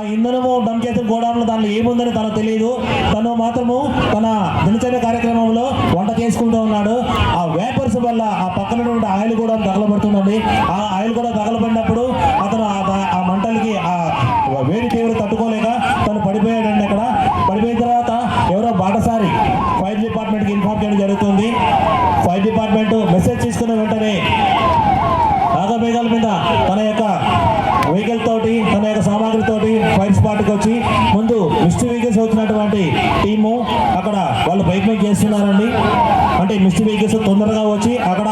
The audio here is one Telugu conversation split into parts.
ఆ ఇంధనము డంప్ చేసిన దానిలో ఏముందని తనకు తెలియదు తను మాత్రము తన దినచర్య కార్యక్రమంలో వంట చేసుకుంటూ ఉన్నాడు. ఆ వేపర్స్ వల్ల ఆ పక్కన ఉన్నటువంటి ఆయిల్ కూడా తగలబడుతుందండి. ఆ ఆయిల్ కూడా తగలబడినప్పుడు అతను ఆ ఆ మంటలకి ఆ వేడి తీవ్ర తట్టుకోలేక తను పడిపోయాడండి అక్కడ. పడిపోయిన తర్వాత ఎవరో బాటసారి ఫైర్ డిపార్ట్మెంట్కి ఇన్ఫార్మ్ చేయడం జరుగుతుంది. ఫైర్ డిపార్ట్మెంట్ మెసేజ్ తీసుకున్న వెంటనే ఆగమేఘాల మీద తన యొక్క వచ్చి ముందు మిస్టీ వెహికల్స్ వచ్చినటువంటి టీము అక్కడ వాళ్ళు ప్రయత్నం చేస్తున్నారండి. అంటే మిస్టీ వెహికల్స్ తొందరగా వచ్చి అక్కడ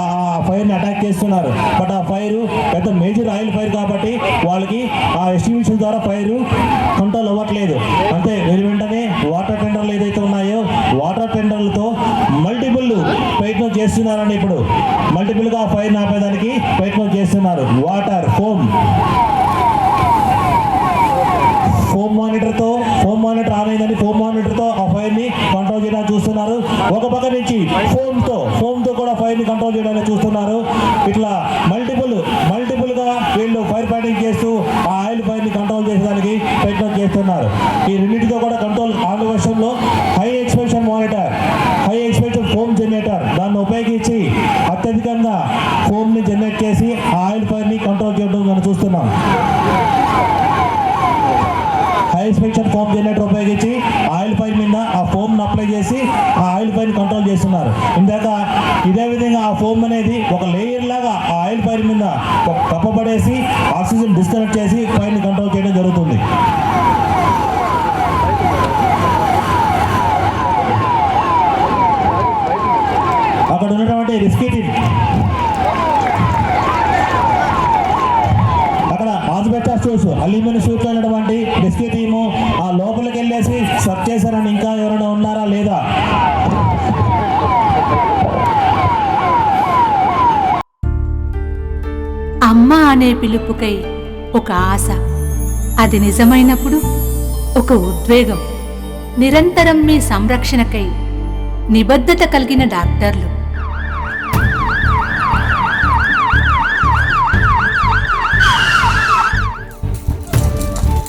ఆ ఫైర్ని అటాక్ చేస్తున్నారు. బట్ ఆ ఫైర్ పెద్ద మేజర్ ఆయిల్ ఫైర్ కాబట్టి వాళ్ళకి ఆ ఎస్టిమేషన్ ద్వారా ఫైర్ కంట్రోల్ అవ్వట్లేదు. అంతే మీరు వెంటనే వాటర్ టెండర్లు ఏదైతే ఉన్నాయో వాటర్ టెండర్లతో మల్టిపుల్ ప్రయత్నం చేస్తున్నారండి ఇప్పుడు. మల్టిపుల్గా ఆ ఫైర్ ఆపేదానికి ప్రయత్నం చేస్తున్నారు. Water foam. ఫోమ్ మానిటర్తో ఫోమ్ మానిటర్ ఆన్ అయిందని ఫోమ్ మానిటర్తో ఆ ఫైర్ని కంట్రోల్ చేయడానికి చూస్తున్నారు. ఒక పక్క నుంచి ఫోమ్తో ఫోమ్తో కూడా ఫైర్ని కంట్రోల్ చేయడానికి చూస్తున్నారు. ఇట్లా మల్టిపుల్ మల్టిపుల్గా వీళ్ళు ఫైర్ ఫైటింగ్ చేస్తూ ఆ ఆయిల్ ఫైర్ని కంట్రోల్ చేసేదానికి ప్రయత్నం చేస్తున్నారు. ఈ రెండింటితో కూడా కంట్రోల్ ఆన్ వర్షంలో high expansion monitor high expansion foam generator దాన్ని ఉపయోగించి అత్యధికంగా ఫోమ్ని జనరేట్ చేసి ఆ ఆయిల్ ఫైర్ని కంట్రోల్ చేయడం మనం చూస్తున్నాం. ఆయిల్ స్పెక్షన్ ఫోమ్ జనరేటర్ ఉపయోగించి ఆయిల్ పైన మీద ఆ ఫోమ్ను అప్లై చేసి ఆ ఆయిల్ పైన కంట్రోల్ చేస్తున్నారు. ఇందాక ఇదే విధంగా ఆ ఫోమ్ అనేది ఒక లేయర్ లాగా ఆ ఆయిల్ పైన మీద కప్పబడేసి ఆక్సిజన్ డిస్కనెక్ట్ చేసి పైన కంట్రోల్ చేయడం జరుగుతుంది. అక్కడ ఉన్నటువంటి రిస్కీ టీమ్ అక్కడ హాస్పిటల్ షూస్ అల్యూమినియం షూట్ అయినటువంటి రెస్క్యూ టీము ఆ లోపలికి వెళ్ళేసి సర్చ్ చేశారని ఇంకా ఎవరైనా ఉన్నారా లేదా? అమ్మ అనే పిలుపుకై ఒక ఆశ. అది నిజమైనప్పుడు ఒక ఉద్వేగం. నిరంతరం మీ సంరక్షణకై నిబద్ధత కలిగిన డాక్టర్లు.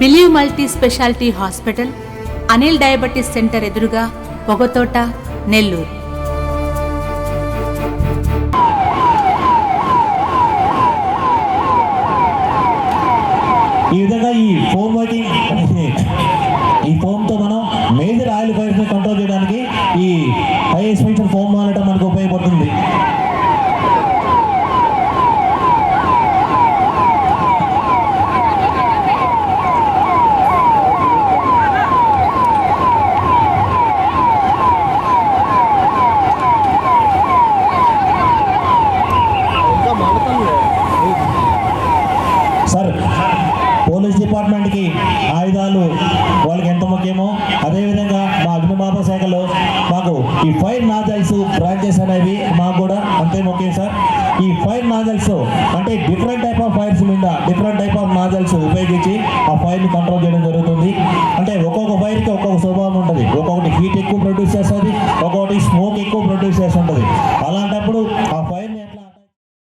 Believe multi speciality hospital Anil diabetes centre ఎదురుగా పొగతోట నెల్లూరు. ఈ విధంగా ఈ ఫోమ్ వర్కింగ్ ఈ ఫోమ్తో మనం మేజర్ ఆయిల్ ఫైర్స్ని కంట్రోల్ చేయడానికి ఈ హై ఎక్స్పెన్షన్ ఫోమ్ వాడటం మనకు ఉపయోగపడుతుంది సార్ పోలీస్ డిపార్ట్మెంట్కి ఆయుధాలు వాళ్ళకి ఎంత ముఖ్యమో అదేవిధంగా మా అగ్నిమాపక శాఖలో మాకు ఈ ఫైర్ నాజల్స్ బ్రాంచెస్ అనేవి మాకు కూడా అంతే ముఖ్యం సార్. ఈ ఫైర్ నాజల్స్ అంటే డిఫరెంట్ టైప్ ఆఫ్ ఫైర్స్ మీద డిఫరెంట్ టైప్ ఆఫ్ నాజల్స్ ఉపయోగించి ఆ ఫైర్ని కంట్రోల్ చేయడం జరుగుతుంది. అంటే ఒక్కొక్క ఫైర్కి ఒక్కొక్క